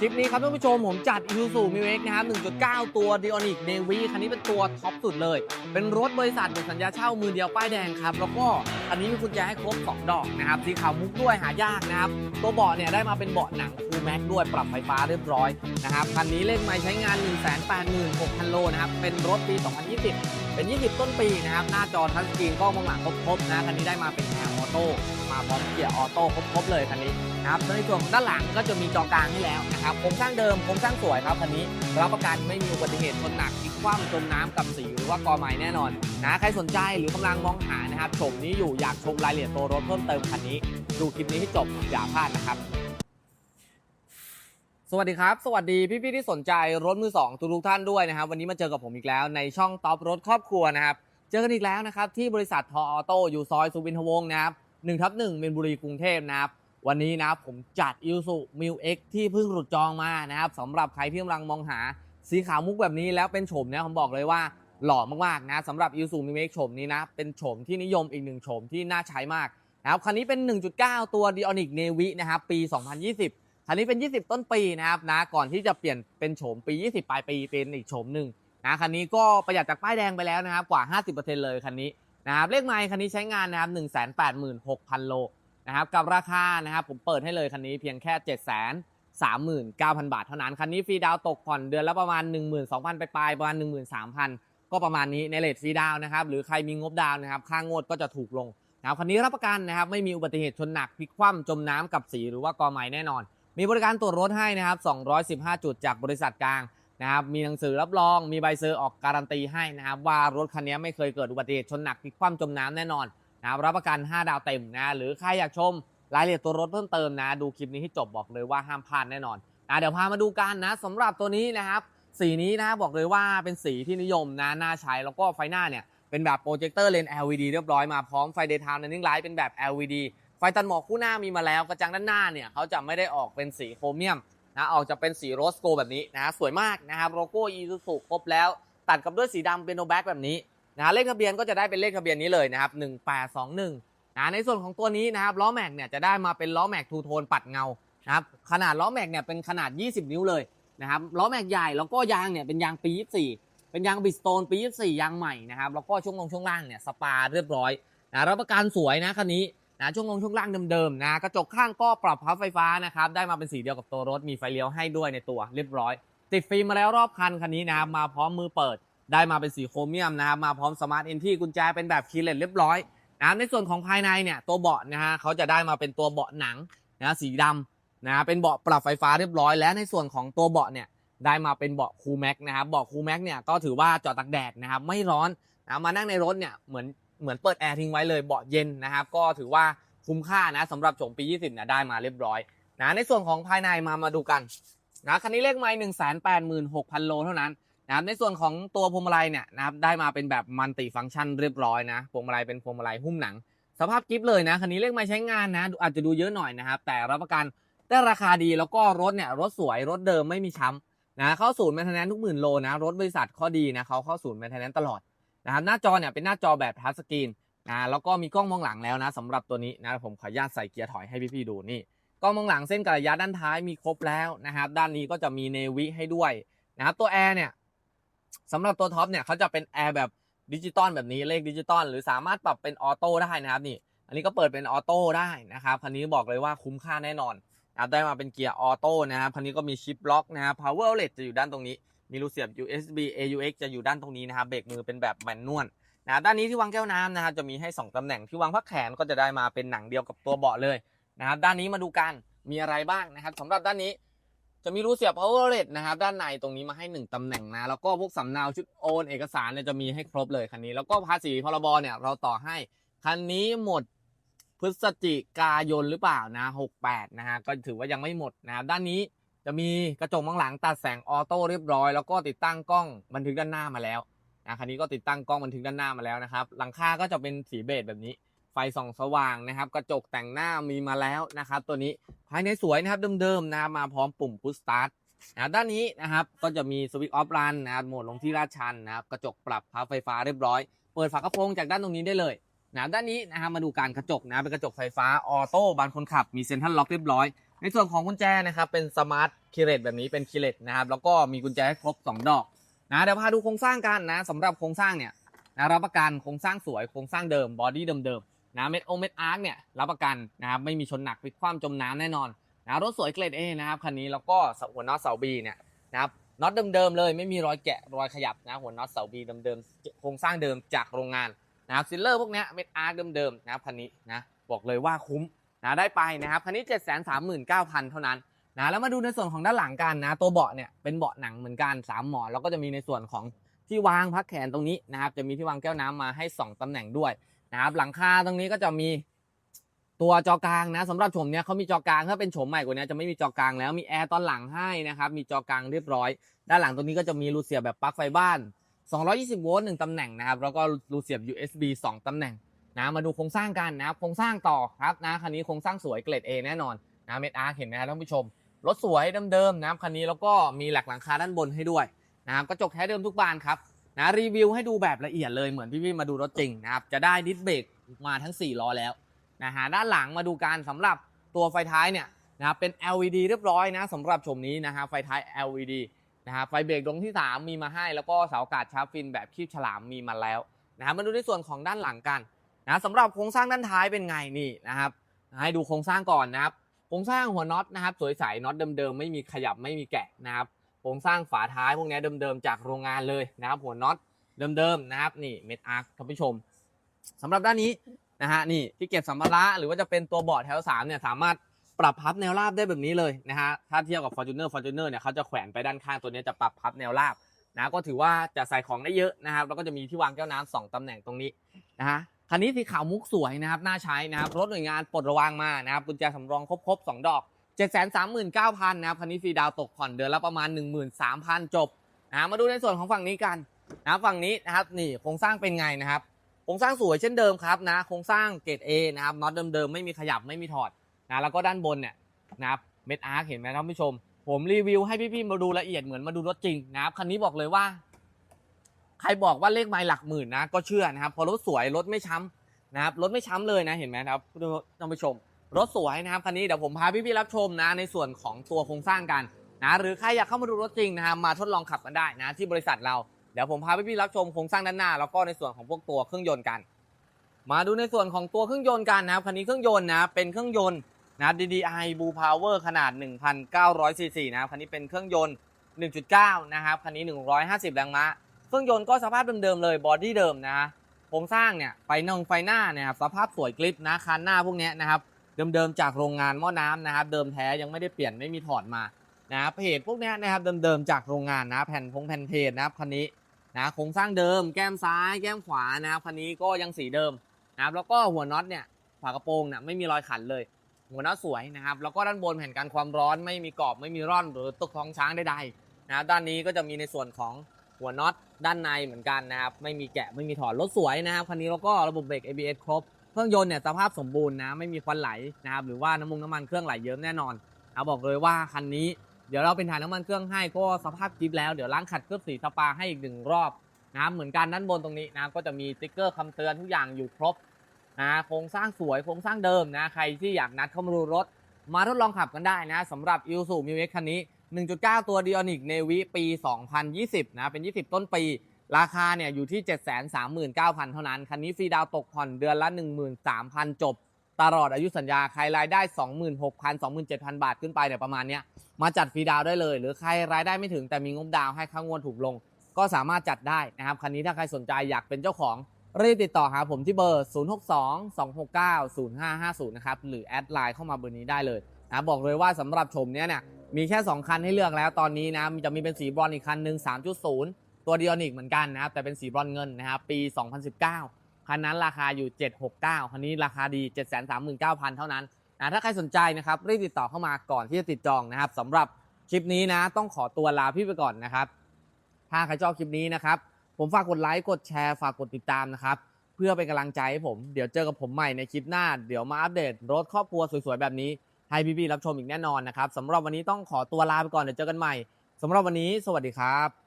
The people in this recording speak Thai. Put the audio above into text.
คลิปนี้ครับท่านผู้ชมผมจัด Isuzu m i x นะครับ 1.9 ตัว Dionic Navy คันนี้เป็นตัวท็อปสุดเลย เป็นรถบริษัทหมดสัญญาเช่ามือเดียวป้ายแดงครับ แล้วก็อันนี้มีกุญแจให้ครบ 2 ดอกนะครับ สีขาวมุกด้วยหายากนะครับ ตัวเบาะเนี่ยได้มาเป็นเบาะหนังคูแม็กด้วยปรับไฟฟ้าเรียบร้อยนะครับ คันนี้เลขไม้ใช้งาน 186,000 โลนะครับ เป็นรถปี 2020 เป็น 20 ต้นปีนะครับ หน้าจอทัชสกรีนกล้องมองหลังครบๆนะ คันนี้ได้มาเป็นแอร์ออ โต้มาพร้อมเกียร์ออโต้ครบๆเลยคันนี้ครับในส่วนของด้านหลังก็จะมีจอกลางให้แล้วนะครับโครงสร้างเดิมโครงสร้างสวยครับคันนี้รับประกันไม่มีอุบัติเหตุชนหนักพลิกคว่ำจมน้ำกับสีหรือว่ากอไม้แน่นอนนะใครสนใจหรือกำลังมองหานะครับชมนี้อยู่อยากชมรายละเอียดตัวรถเพิ่มเติมคันนี้ ดูคลิปนี้ให้จบอย่าพลาดนะครับสวัสดีครับ สวัสดีพี่ๆที่สนใจรถมือสองทุกๆท่านด้วยนะครับ วันนี้มาเจอกับผมอีกแล้วในช่องท็อปรถครอบครัวนะครับ เจอกันอีกแล้วนะครับที่บริษัททอออโต้อยู่ซอยสุวินทวงศ์นะครับ1ทับ1มินบุรีกรุงเทพนะครับ วันนี้นะครับผมจัด i s u m i l X ที่เพิ่งหลุดจองมานะครับสำหรับใครที่กำลังมองหาสีขาวมุกแบบนี้แล้วเป็นโฉมเนี่ยผมบอกเลยว่าหล่อมากๆนะสำหรับ i s u m i l X โฉมนี้นะเป็นโฉมที่นิยมอีกหนึ่งโฉมที่น่าใช้มากนะครับคันนี้เป็น 1.9 ตัว Dionic Navy นะครับปี 2020 คันนี้เป็น 20 ต้นปีนะครับนะก่อนที่จะเปลี่ยนเป็นโฉมปี 20 ปลายปีเป็นอีกโฉมหนึ่ง นะคันนี้ก็ประหยัดจากป้ายแดงไปแล้วนะครับกว่า 50%เลยคันนี้นะครับเลขไมล์คันนี้ใช้งานนะครับ186,000 โลนะครับกับราคานะครับผมเปิดให้เลยคันนี้เพียงแค่ 7 3 9 0 0 0 บาทเท่านั้น คันนี้ฟรีดาวตกผ่อนเดือนละประมาณ 12,000 ไปปลายประมาณ 13,000 ก็ประมาณนี้ในเลทฟรีดาวนะครับหรือใครมีงบดาวนะครับค่างวดก็จะถูกลงนะครับคันนี้รับประกันนะครับไม่มีอุบัติเหตุชนหนักพลิกคว่ำจมน้ำกับสีหรือว่ากอไม้แน่นอน มีบริการตรวจรถให้นะครับ215 จุดจากบริษัทกลาง นะครับมีหนังสือรับรองมีใบเซอร์ออกการันตีให้นะครับว่ารถคันนี้ไม่เคยเกิดอุบัติเหตุชนหนักพลิกคว่ำจมน้ำแน่นอนนะครับรับประกัน 5 ดาวเต็มนะหรือใครอยากชมรายละเอียดตัวรถเพิ่มเติมนะ ดูคลิปนี้ให้จบบอกเลยว่าห้ามพลาดแน่นอนนะเดี๋ยวพามาดูกันนะสำหรับตัวนี้นะครับ สีนี้นะบอกเลยว่าเป็นสีที่นิยมนะน่าใช้แล้วก็ไฟหน้าเนี่ยเป็นแบบโปรเจคเตอร์เลน LED เรียบร้อยมาพร้อมไฟ Daytime Running Light เป็นแบบ LED ไฟตัดหมอกคู่หน้ามีมาแล้วกระจังด้านหน้าเนี่ยเขาจะไม่ได้ออกเป็นสีโครเมียม นะออกจะเป็นสีโรสโกแบบนี้นะสวยมากนะครับโลโก้ Isuzu ครบแล้ว ตัดกับด้วยสีดำเป็นโนแบ็กแบบนี้นะเลขทะเบียนก็จะได้เป็นเลขทะเบียนนี้เลยนะครับ1821นะในส่วนของตัวนี้นะครับล้อแม็กเนี่ยจะได้มาเป็นล้อแม็กทูโทนปัดเงานะครับขนาดล้อแม็กเนี่ยเป็นขนาด 20 นิ้วเลยนะครับล้อแม็กใหญ่แล้วก็ยางเนี่ยเป็นยางปี 24 เป็นยางบิสโตนปี 24 ยางใหม่นะครับแล้วก็ช่วงลงช่วงล่างเนี่ยสปาเรียบร้อยนะรับประกันสวยนะคันนี้ นะช่วงลงช่วงล่างเดิมๆนะกระจกข้างก็ปรับพับไฟฟ้านะครับได้มาเป็นสีเดียวกับตัวรถมีไฟเลี้ยวให้ด้วยในตัวเรียบร้อย ติดฟิล์มมาแล้วรอบคันคันนี้นะมาพร้อมมือเปิด ได้มาเป็นสีโครเมียมนะครับมาพร้อมสมาร์ทเอนที่กุญแจเป็นแบบคีย์เลสเรียบร้อยนะในส่วนของภายในเนี่ยตัวเบาะนะฮะเขาจะได้มาเป็นตัวเบาะหนังนะสีดำนะเป็นเบาะปรับไฟฟ้าเรียบร้อย และในส่วนของตัวเบาะเนี่ยได้มาเป็นเบาะคูลแม็กนะครับเบาะคูลแม็กเนี่ยก็ถือว่าจอดตากแดดนะครับไม่ร้อนนะมานั่งในรถเนี่ยเหมือน เหมือนเปิดแอร์ทิ้งไว้เลยเบาะเย็นนะครับก็ถือว่าคุ้มค่านะสำหรับโฉมปี 20เนี่ยได้มาเรียบร้อยนะในส่วนของภายในมามาดูกันนะคันนี้เลขไม้หนึ่งแสนแปดหมื่นหกพันโลเท่านั้นนะครับในส่วนของตัวพวงมาลัยเนี่ยนะครับได้มาเป็นแบบมัลติฟังก์ชันเรียบร้อยนะพวงมาลัยเป็นพวงมาลัยหุ้มหนัง สภาพกิฟเลยนะคันนี้เลขไมาใช้งานนะ อาจจะดูเยอะหน่อยนะครับ แต่รับประกันได้ราคาดีแล้วก็รถเนี่ยรถสวยรถเดิมไม่มีช้ำนะเข้าศูนย์แมนเทนแนนทุกหมื่นโลนะรถบริษัทข้อดีนะเขาเข้าศูนย์แมนเทนแนนตลอด นะครับหน้าจอเนี่ยเป็นหน้าจอแบบทัชสกรีนนะแล้วก็มีกล้องมองหลังแล้วนะสำหรับตัวนี้นะผมขออนุญาตใส่เกียร์ถอยให้พี่ๆดูนี่กล้องมองหลังเส้นกระยะด้านท้ายมีครบแล้วนะครับด้านนี้ก็จะมีเนวิให้ด้วยนะครับตัวแอร์เนี่ยสำหรับตัวท็อปเนี่ยเขาจะเป็นแอร์แบบดิจิตอลแบบนี้เลขดิจิตอลหรือสามารถปรับเป็นออโต้ได้นะครับนี่ อันนี้ก็เปิดเป็นออโต้ได้นะครับคันนี้บอกเลยว่าคุ้มค่าแน่นอนนะได้มาเป็นเกียร์ออโต้นะครับคันนี้ก็มีชิปล็อกนะครับ power outlet จะอยู่ด้านตรงนี้ มีรูเสียบ USB AUX จะอยู่ด้านตรงนี้นะครับเบรกมือเป็นแบบแมนนวลนะครับด้านนี้ที่วางแก้วน้ำนะครับจะมีให้ 2ตำแหน่งที่วางพักแขนก็จะได้มาเป็นหนังเดียวกับตัวเบาะเลยนะครับด้านนี้มาดูกันมีอะไรบ้างนะครับสำหรับด้านนี้จะมีรูเสียบ power outlet นะครับด้านในตรงนี้มาให้ 1ตำแหน่งนะแล้วก็พวกสำเนาชุดโอนเอกสารเนี่ยจะมีให้ครบเลยคันนี้ แล้วก็ภาษีพรบเนี่ยเราต่อให้คันนี้หมดพฤศจิกายนหรือเปล่านะ68นะฮะก็ถือว่ายังไม่หมดนะครับด้านนี้ จะมีกระจกมองหลังตัดแสงออโต้เรียบร้อย แล้วก็ติดตั้งกล้องบันทึกด้านหน้ามาแล้วนะคันนี้ก็ติดตั้งกล้องบันทึกด้านหน้ามาแล้วนะครับ หลังคาก็จะเป็นสีเบจแบบนี้ ไฟส่องสว่างนะครับ กระจกแต่งหน้ามีมาแล้วนะครับ ตัวนี้ภายในสวยนะครับเดิมๆนะมาพร้อมปุ่มพุชสตาร์ทนะด้านนี้นะครับก็จะมีสวิตช์ออฟรันนะครับโหมดลงที่ลาดชันนะครับกระจกปรับพับไฟฟ้าเรียบร้อย เปิดฝากระโปรงจากด้านตรงนี้ได้เลยนะด้านนี้นะครับมาดูการกระจกนะเป็นกระจกไฟฟ้าออโต้บานคนขับมีเซ็นทรัลล็อกเรียบร้อย ในส่วนของกุญแจนะครับเป็นสมาร์ทคีเลตแบบนี้เป็นคีเลตนะครับแล้วก็มีกุญแจให้ครบ 2 ดอกนะเดี๋ยวพาดูโครงสร้างกันนะสำหรับโครงสร้างเนี่ยนะรับประกันโครงสร้างสวยโครงสร้างเดิมบอดี้เดิมๆนะเม็ดโอเม็ดอาร์คเนี่ยรับประกันนะครับไม่มีชนหนักพลิกคว่ำจมน้ำแน่นอนนะรถสวยเกรด A นะครับคันนี้แล้วก็หัวน็อตเสาบีเนี่ยนะครับน็อตเดิมๆเลยไม่มีรอยแกะรอยขยับนะหัวน็อตเสาบีเดิมๆโครงสร้างเดิมจากโรงงานนะครับซิลเลอร์พวกเนี้ยเม็ดอาร์คเดิมๆนะครับคันนี้นะบอกเลยว่าคุ้ม นะได้ไปนะครับคันนี้ 7 3 9 0 0 0 เท่านั้นนะแล้วมาดูในส่วนของด้านหลังกันนะตัวเบาะเนี่ยเป็นเบาะหนังเหมือนกัน 3 หมอนแล้วก็จะมีในส่วนของที่วางพักแขนตรงนี้นะครับ จะมีที่วางแก้วน้ำมาให้ 2ตำแหน่งด้วยนะครับหลังคาตรงนี้ก็จะมีตัวจอกลางนะสำหรับโฉมเนี้ยเขามีจอกลางถ้าเป็นโฉมใหม่กว่านี้จะไม่มีจอกลางแล้วมีแอร์ตอนหลังให้นะครับมีจอกลางเรียบร้อย ด้านหลังตรงนี้ก็จะมีรูเสียบแบบปลั๊กไฟบ้าน 220 โวลต์1ตำแหน่งนะครับแล้วก็รูเสียบ USB 2 ตำแหน่ง นะมาดูโครงสร้างกันนะครับโครงสร้างต่อครับนะคันนี้โครงสร้างสวยเกรด A แน่นอนนะเมดอาร์เห็นไหมครับท่านผู้ชมรถสวยเดิมๆนะครับคันนี้แล้วก็มีหลักหลังคาด้านบนให้ด้วยนะครับกระจกแท้เดิมทุกบานครับนะรีวิวให้ดูแบบละเอียดเลยเหมือนพี่ๆมาดูรถจริงนะครับจะได้ดิสเบรกมาทั้ง4ล้อแล้วนะฮะด้านหลังมาดูการสำหรับตัวไฟท้ายเนี่ยนะครับเป็น LED เรียบร้อยนะสำหรับชมนี้นะฮะไฟท้าย LED นะฮะไฟเบรกดวงที่ 3 มีมาให้ แล้วก็เสาอากาศชาร์จฟินแบบคีบฉลามมีมาแล้วนะฮะมาดูในส่วนของด้านหลังกัน นะสำหรับโครงสร้างด้านท้ายเป็นไงนี่นะครับ ให้ดูโครงสร้างก่อนนะครับ โครงสร้างหัวน็อตนะครับ สวยใสน็อตเดิมๆไม่มีขยับไม่มีแกะนะครับโครงสร้างฝาท้ายพวกนี้เดิมๆจากโรงงานเลยนะครับ หัวน็อตเดิมๆนะครับนี่เม็ดอาร์คท่านผู้ชมสำหรับด้านนี้นะฮะนี่ที่เก็บสัมภาระหรือว่าจะเป็นตัวเบาะแถว3เนี่ยสามารถปรับพับแนวราบได้แบบนี้เลยนะฮะถ้าเทียบกับ Fortuner Fortuner เนี่ยเขาจะแขวนไปด้านข้างตัวนี้จะปรับพับแนวราบนะก็ถือว่าจะใส่ของได้เยอะนะครับแล้วก็จะมีที่วางแก้วน้ำสองตำแหน่งตรงนี้นะฮะ คันนี้สีขาวมุกสวยนะครับน่าใช้นะครับรถหน่วยงานปลดระวางมานะครับกุญแจสำรองครบๆ2ดอก 7 3 9 0 0 0นะครับคันนี้ฟรีดาวตกผ่อนเดือนละประมาณ 13,000 จบนะมาดูในส่วนของฝั่งนี้กันนะฝั่งนี้นะครับนี่โครงสร้างเป็นไงนะครับโครงสร้างสวยเช่นเดิมครับนะโครงสร้างเกรด A นะครับน็อตเดิมๆไม่มีขยับไม่มีถอดนะแล้วก็ด้านบนเนี่ยนะครับเม็ดอาร์คเห็นไหมท่านผู้ชม ผมรีวิวให้พี่ๆมาดูละเอียดเหมือนมาดูรถจริงนะครับคันนี้บอกเลยว่า ใครบอกว่าเลขไมล์หลักหมื่นนะ ก็เชื่อนะครับ พอรถสวยรถไม่ช้ำนะครับรถไม่ช้ำเลยนะเห็นไหมครับท่านผู้ชม รถสวยนะครับคันนี้เดี๋ยวผมพาพี่ๆรับชมนะ ในส่วนของตัวโครงสร้างกันนะหรือใครอยากเข้ามาดูรถจริงนะครับมาทดลองขับกันได้นะที่บริษัทเราเดี๋ยวผมพาพี่ๆรับชมโครงสร้างด้านหน้าแล้วก็ในส่วนของพวกตัวเครื่องยนต์กัน มาดูในส่วนของตัวเครื่องยนต์กันนะครับคันนี้เครื่องยนต์นะเป็นเครื่องยนต์นะ DDI Blue Power ขนาด 1,900 cc นะครับคันนี้เป็นเครื่องยนต์ 1.9 นะครับ คันนี้ 150 แรงม้า เครื่องยนต์ก็สภาพเดิมๆเลยบอดี้เดิมนะโครงสร้างเนี่ยไฟนองไฟหน้าเนี่ยครับสภาพสวยกริปนะคันหน้าพวกเนี้ยนะครับเดิมๆจากโรงงานหม้อน้ำนะครับ เดิมแท้ยังไม่ได้เปลี่ยนไม่มีถอดมานะเพจพวกเนี้ยนะครับเดิมๆจากโรงงานนะแผ่นพงแผ่นเพจนะครับคันนี้นะโครงสร้างเดิมแก้มซ้ายแก้มขวานะครับคันนี้ก็ยังสีเดิมนะครับแล้วก็หัวน็อตเนี่ยฝากระโปรงเนี่ยไม่มีรอยขันเลย หัวน็อตสวยนะครับแล้วก็ด้านบนแผ่นกันความร้อนไม่มีกรอบไม่มีร่อนหรือตกท้องช้างใดๆนะครับด้านนี้ก็จะมีในส่วนของ หัวน็อตด้านในเหมือนกันนะครับ ไม่มีแกะไม่มีถอดรถสวยนะครับคันนี้แล้วก็ระบบเบรก ABS ครบ เครื่องยนต์เนี่ยสภาพสมบูรณ์นะไม่มีควันไหลนะครับหรือว่าน้ำมันน้ำมันเครื่องไหลเยิ้มแน่นอนเอาบอกเลยว่าคันนี้เดี๋ยวเราเป็นถ่ายน้ำมันเครื่องให้ก็สภาพจิ๊บแล้วเดี๋ยวล้างขัดเคลือบสีสปาให้อีกหนึ่งรอบนะครับเหมือนกันด้านบนตรงนี้นะก็จะมีสติ๊กเกอร์คำเตือนทุกอย่างอยู่ครบนะโครงสร้างสวยโครงสร้างเดิมนะใครที่อยากนัดเข้ามาดูรถ มาทดลองขับกันได้นะสำหรับ i l s u m i w x คันนี้ 1.9 ตัว Dionic Navy ปี 2020 นะ เป็น 20 ต้นปี ราคาเนี่ยอยู่ที่ 739,000 เท่านั้น คันนี้ฟรีดาวตกผ่อนเดือนละ 13,000 จบ ตลอดอายุสัญญา ใครรายได้ 26,000 27,000 บาทขึ้นไปเนี่ยประมาณเนี้ย มาจัดฟรีดาวได้เลย หรือใครรายได้ไม่ถึงแต่มีงบดาวให้ค่างวดถูกลง ก็สามารถจัดได้นะครับ คันนี้ถ้าใครสนใจอยากเป็นเจ้าของรีบติดต่อหาผมที่เบอร์ 0622690550 นะครับ หรือแอดไลน์เข้ามาเบอร์นี้ได้เลยนะบอกเลยว่าสำหรับชมเนี้ยเนี่ย มีแค่ 2 คันให้เลือกแล้วตอนนี้นะจะมีเป็นสีบรอนอีกคันหนึ่ง3.0 ตัวเดียนิกเหมือนกันนะครับ แต่เป็นสีบรอนเงินนะครับ ปี 2019 คันนั้นราคาอยู่ 769 คันนี้ราคาดี 739,000 เท่านั้นนะถ้าใครสนใจนะครับรีบติดต่อเข้ามาก่อนที่จะติดจองนะครับสำหรับคลิปนี้นะต้องขอตัวลาพี่ไปก่อนนะครับ ถ้าใครชอบคลิปนี้นะครับ ผมฝากกดไลค์กดแชร์ฝากกดติดตามนะครับ เพื่อเป็นกำลังใจให้ผม เดี๋ยวเจอกับผมใหม่ในคลิปหน้า เดี๋ยวมาอัปเดตรถครอบครัวสวยๆแบบนี้ ให้พี่ๆรับชมอีกแน่นอนนะครับสำหรับวันนี้ต้องขอตัวลาไปก่อนเดี๋ยวเจอกันใหม่สำหรับวันนี้ สวัสดีครับ